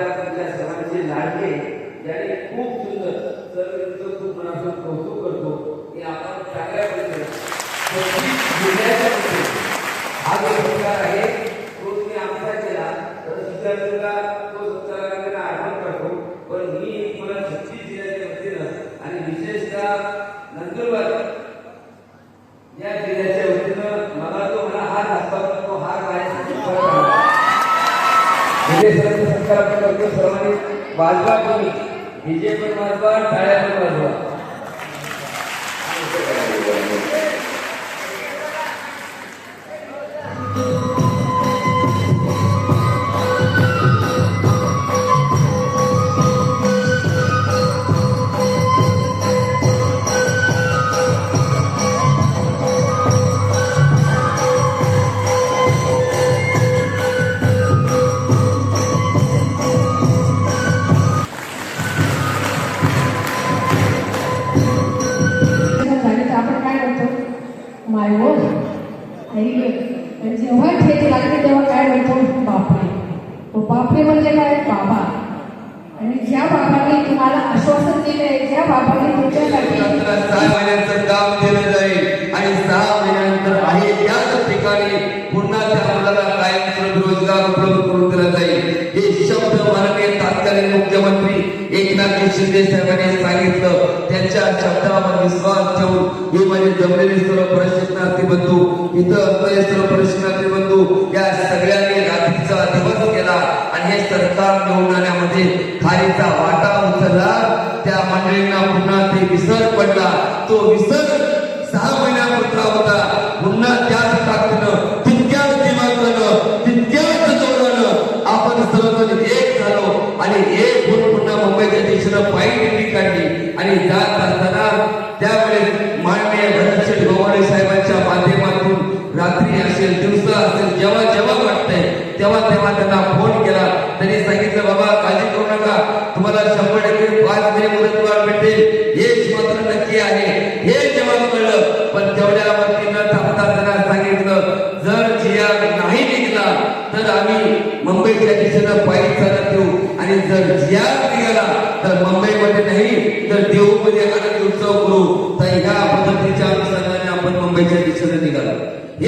आपल्या तुमच्या सर्वांचे लाडके ज्याने खूप सुंदर सर्व खूप मनापासून कौतुक करतो की आपण चांगल्या पद्धतीने हा जो आहे तो तुम्ही आमचा केला तर विद्यार्थ्यांना विजय सरांचा सत्कार आपण करतो सर्वांनी वाजवा तुम्ही. विजय पण वाजवा टाळ्या पण वाजवा. झाले तर माय वो आई ग. आणि जेव्हा ठेच लागते तेव्हा काय म्हणतो बापरे. तो बापरे म्हणजे काय? बाबा. आणि ज्या बाबांनी तुम्हाला आश्वासन दिले ज्या बाबांनी तुमच्यासाठी सहा महिन्यांचं काम दिलं जाईल आणि सहा महिन्यानंतर आहे त्याच ठिकाणी पुन्हा त्या मुलाला कायम रोजगार उपलब्ध करून दिला जाईल. हे शब्द माननीय तत्कालीन मुख्यमंत्री एकनाथ शिंदे साहेबांनी शब्दावर विश्वास ठेवून हे माझे जमलेले सर्व प्रशिक्षणार्थी बंधू इथं असलेले सर्व प्रशिक्षणार्थी बंधू या सगळ्यांनी रात्रीचा दिवस केला आणि हे सरकार निवडून आणण्यामध्ये खालीचा वाटा उचलला. त्या मंडळींना पुन्हा ते विसर पडला. तो विसर सहा महिन्यापुरता होता. पुन्हा त्याच ताकदीनं तितक्याच दिमागानं तितक्याच जोरानं आपण सर्वजण एक झालो आणि एक होऊन पुन्हा मुंबईच्या दिशेनं पायी काढली. आणि जात असताना त्यावेळेस माननीय भरतशेठ गोवाडे साहेबांच्या माध्यमातून रात्री असेल दिवसा असेल जेव्हा जेव्हा वाटतंय तेव्हा तेव्हा त्यांना फोन केला. त्यांनी सांगितलं बाबा काळजी करू नका. तुम्हाला शंभर टक्के पाच महिने मुदतवाढ भेटेल. हेच मात्र नक्की आहे. हे जेव्हा कळलं पण तेवढ्यावरती न थांबता त्यांना सांगितलं जर जिया नाही निघला तर आम्ही मुंबईच्या दिशेनं पायी चालत येऊ. आणि जर जिया निघाला तर मुंबई तर देऊमध्ये